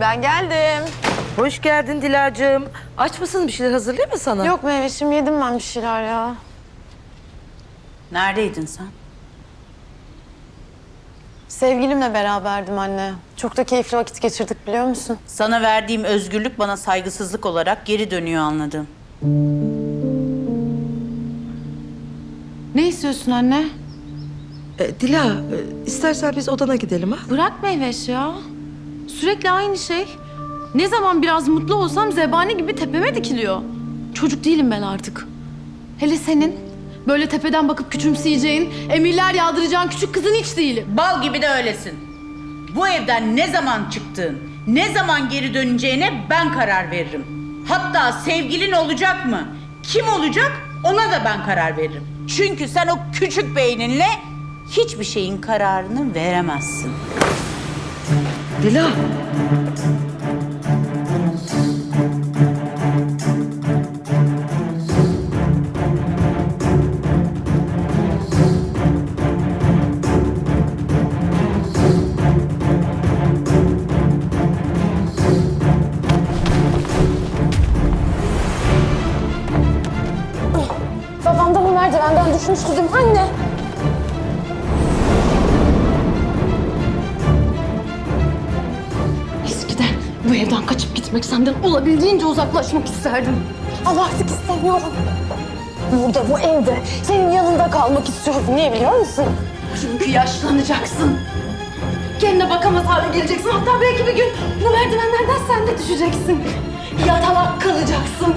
Ben geldim. Hoş geldin Dilacığım. Aç mısın bir şeyler hazırlayayım mı sana? Yok meyveşim yedim ben bir şeyler ya. Neredeydin sen? Sevgilimle beraberdim anne. Çok da keyifli vakit geçirdik biliyor musun? Sana verdiğim özgürlük bana saygısızlık olarak geri dönüyor anladım. Ne istiyorsun anne? E, Dila, e, istersen biz odana gidelim ha. Bırak Meyveş ya. Sürekli aynı şey. Ne zaman biraz mutlu olsam zebani gibi tepeme dikiliyor. Çocuk değilim ben artık. Hele senin böyle tepeden bakıp küçümseyeceğin, emirler yağdıracağın küçük kızın hiç değilim. Bal gibi de öylesin. Bu evden ne zaman çıktığın, ne zaman geri döneceğine ben karar veririm. Hatta sevgilin olacak mı? Kim olacak? Ona da ben karar veririm. Çünkü sen o küçük beyninle hiçbir şeyin kararını veremezsin. Dila. Babam da bu merdivenden değil mi anne? Bu evden kaçıp gitmek senden olabildiğince uzaklaşmak isterdim. Ama artık istemiyorum. Burada bu evde senin yanında kalmak istiyorum. Niye biliyor musun? Çünkü yaşlanacaksın. Kendine bakamaz hale geleceksin. Hatta belki bir gün bu merdivenlerden sen de düşeceksin. Yatalak kalacaksın.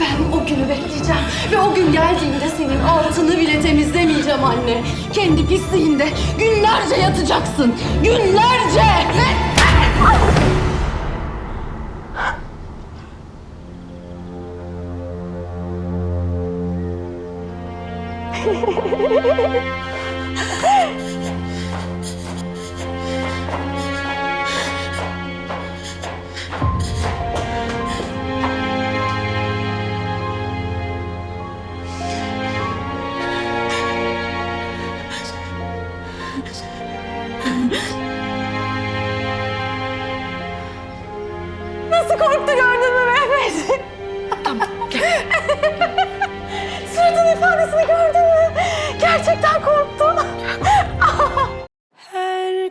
Ben o günü bekleyeceğim. Ve o gün geldiğinde senin altını bile temizlemeyeceğim anne. Kendi pisliğinde günlerce yatacaksın. Günlerce! Nasıl korktu